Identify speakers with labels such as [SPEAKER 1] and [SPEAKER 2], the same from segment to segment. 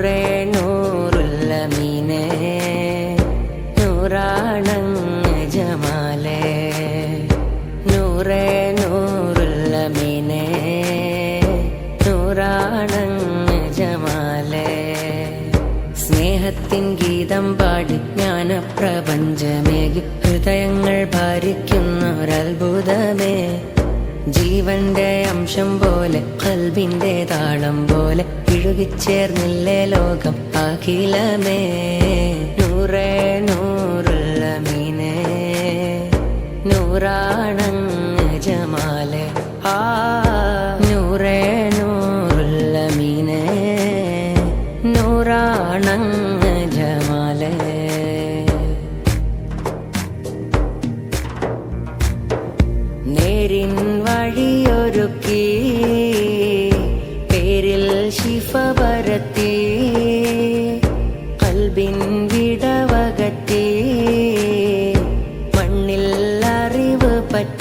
[SPEAKER 1] നൂറേ നൂറുള്ള മീനെ നൂറാണങ്ങ ജമാലേ നൂറേ നൂറുള്ള മീനെ നൂറാണങ്ങ ജമാലേ സ്നേഹത്തിൻ ഗീതം പാടി ജ്ഞാനപ്രപഞ്ചമേകി ഹൃദയങ്ങൾ ഭാരിക്കുന്നൊരത്ഭുതമേ. ജീവന്റെ അംശം പോലെ കൽബിന്റെ താളം പോലെ ഇഴുകിച്ചേർന്നില്ലേ ലോകം അഖിലമേ? നൂറേ നൂറുള്ള മീനേ നൂറാണങ്ങ് ജമാലെ ആ നൂറേ നൂറുള്ള നൂറാണങ്ങ്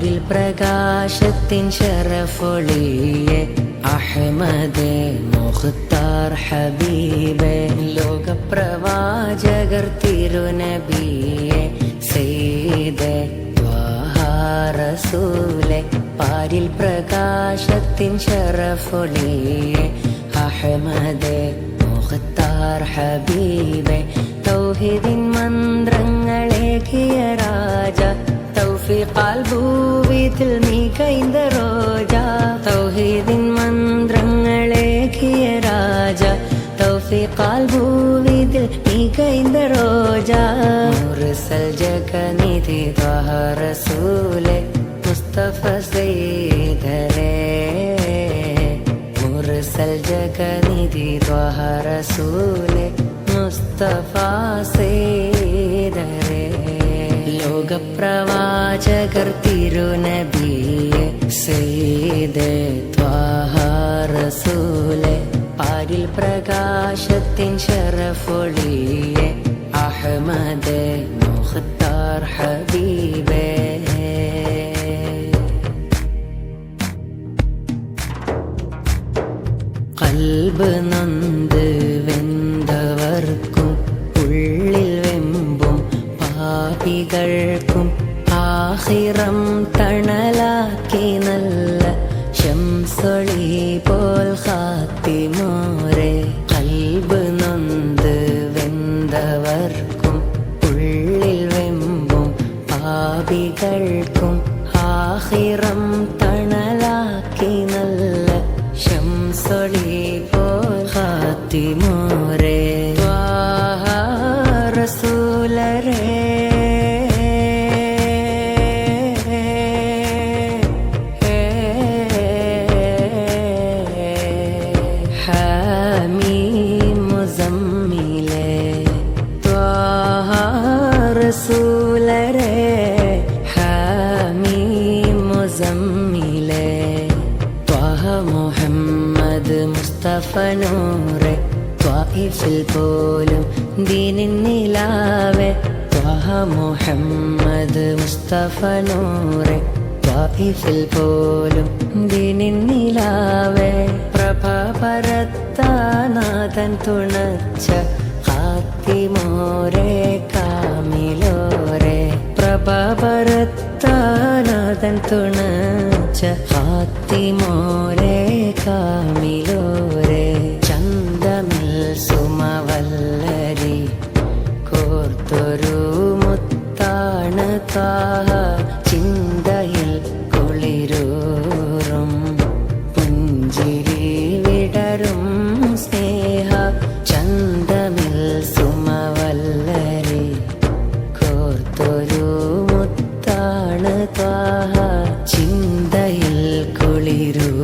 [SPEAKER 1] പാരിൽ പ്രകാശത്തിൻ ഷറഫൊളിയെ അഹമ്മദേ മുഖ്താർ ഹബീബെ. ലോകപ്രവാചകർ തിരുനബിയെ സെയ്തേ ത്വാഹാറസൂലെ പാരിൽ പ്രകാശത്തിൻ ഷറഫൊളിയെ അഹമ്മദേ മുഖ്താർ ഹബീബെ. തൗഹിദിൻ മന്ത്രങ്ങളേകിയ രാജ തൗഫീഖാൽ ഭൂവിതിൽ മികൈന്ത റോജ. തൗഹീദിൻ മന്ത്രങ്ങളേകിയ രാജ. തൗഫീഖാൽ ഭൂവിതിൽ മികൈന്ത റോജ. മുർസൽ ജഗനിധി ത്വഹ റസൂലെ മുസ്തഫ സൈദരേ മുർസൽ ജഗനിധി ത്വഹ റസൂലെ മുസ്തഫ സൈദരേ ലോകപ്രവാചകർ തിരുനബിയെ സെയ്ദേ ത്വാഹ റസൂലെ പാരിൽ പ്രകാശത്തിൻ ഷറഫൊളിയെ അഹമ്മദ് മുഖ്താർ ഹബീബേ. കൽബ് നന്ദ് പാപികൾക്കും ആഹിറം തണലാക്കി നല്ല ഹാമീ മുസമ്മിലെ റസൂലരെ ഹാമീ മുസമ്മിലെ ത്വഹ മുഹമ്മദ് മുസ്തഫ നൂറെ ത്വഇഫിൽ പോലും ദീനിൻ നിലാവെ ത്വഹ മുഹമ്മദ് മുസ്തഫ നൂറെ ത്വായിഫിൽ പോലും ദിനിന്നിലാവേ നിലാവെ പ്രഭ പരത്താനാഥൻ തുണച്ച ഹാത്തിമോരെ കാമിലോരെ. പ്രഭ പരത്താനാഥൻ തുണച്ച ഹാത്തിമോരെ കാമിലോരെ. ചന്തമിൽ സുമവല്ലരി കോർത്തൊരു മുത്താണ് താഹ మీరు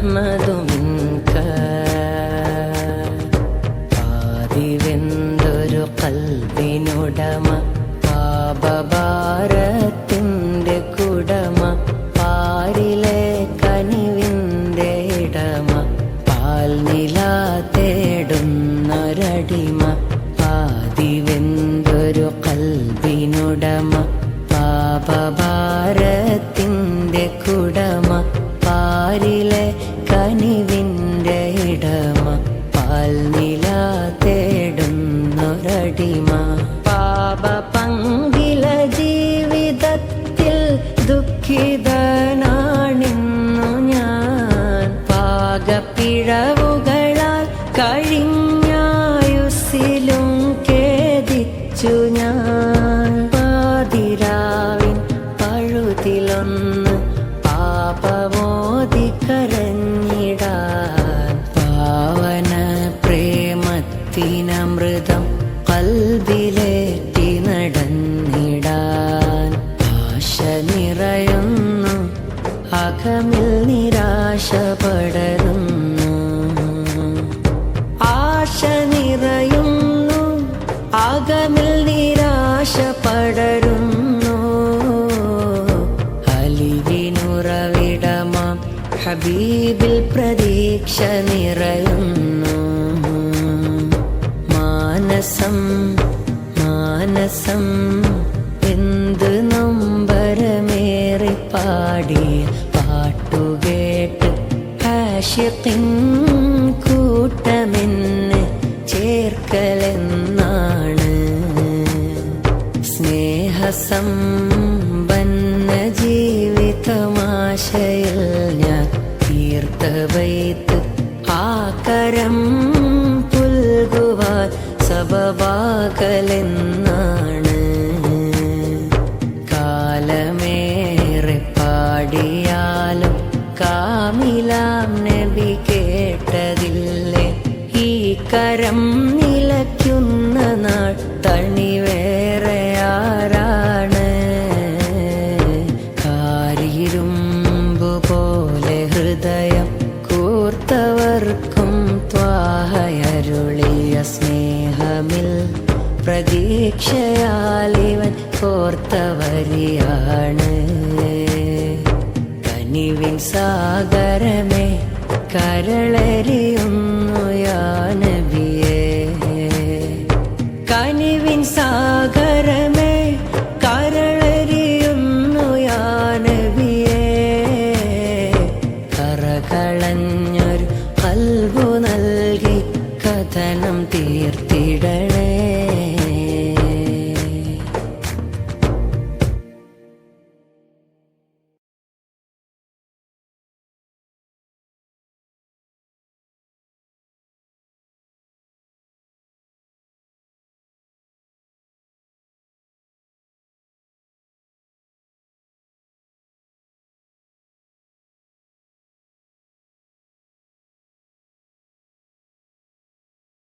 [SPEAKER 1] نحمد منك പാതിവെന്തൊരു കൽവിനുടമ പാപഭാരത്തിൻ്റെ കുടമ പാരിലെ കനിവിൻ്റെ ഇടമ പാൽനില തേടുന്നൊരടിമ തേടുന്നൊരടിമ പാപ പങ്കില ജീവിതത്തിൽ ദുഃഖിതനാണിന്നു ഞാൻ. പാകപ്പിഴവുകളാൽ നിറയുന്നു. അകമിൽ നിരാശ പടരുന്നു ആശ നിറയുന്നു. അകമിൽ നിരാശ പടരുന്നു അലിവിനുറവിടമാം. ഹബീബിൽ പ്രതീക്ഷ നിറയുന്നു. മാനസം മാനസം. പാടിയ പാട്ടുകേട്ട്. ആഷിത്തിൻ കൂട്ടമെന്ന് ചേർക്കലെന്നാണ്. സ്നേഹസമ്പന്ന ജീവിതമാശയിൽ ഞാൻ തീർത്ത വൈത്ത് ആകരം പുൽകുവാൻ സബബാകലെന്നാണ് കരം നിലയ്ക്കുന്ന നാൾ തണി വേറെ ആരാണ്? കാരിരുമ്പു പോലെ ഹൃദയം കൂർത്തവർക്കും ത്വാഹയരുളിയ സ്നേഹമിൽ പ്രതീക്ഷയാൽ ഇവൻ കോർത്തവരിയാണ്. കനിവിൻ സാഗരമേ കരളരിയുന്ന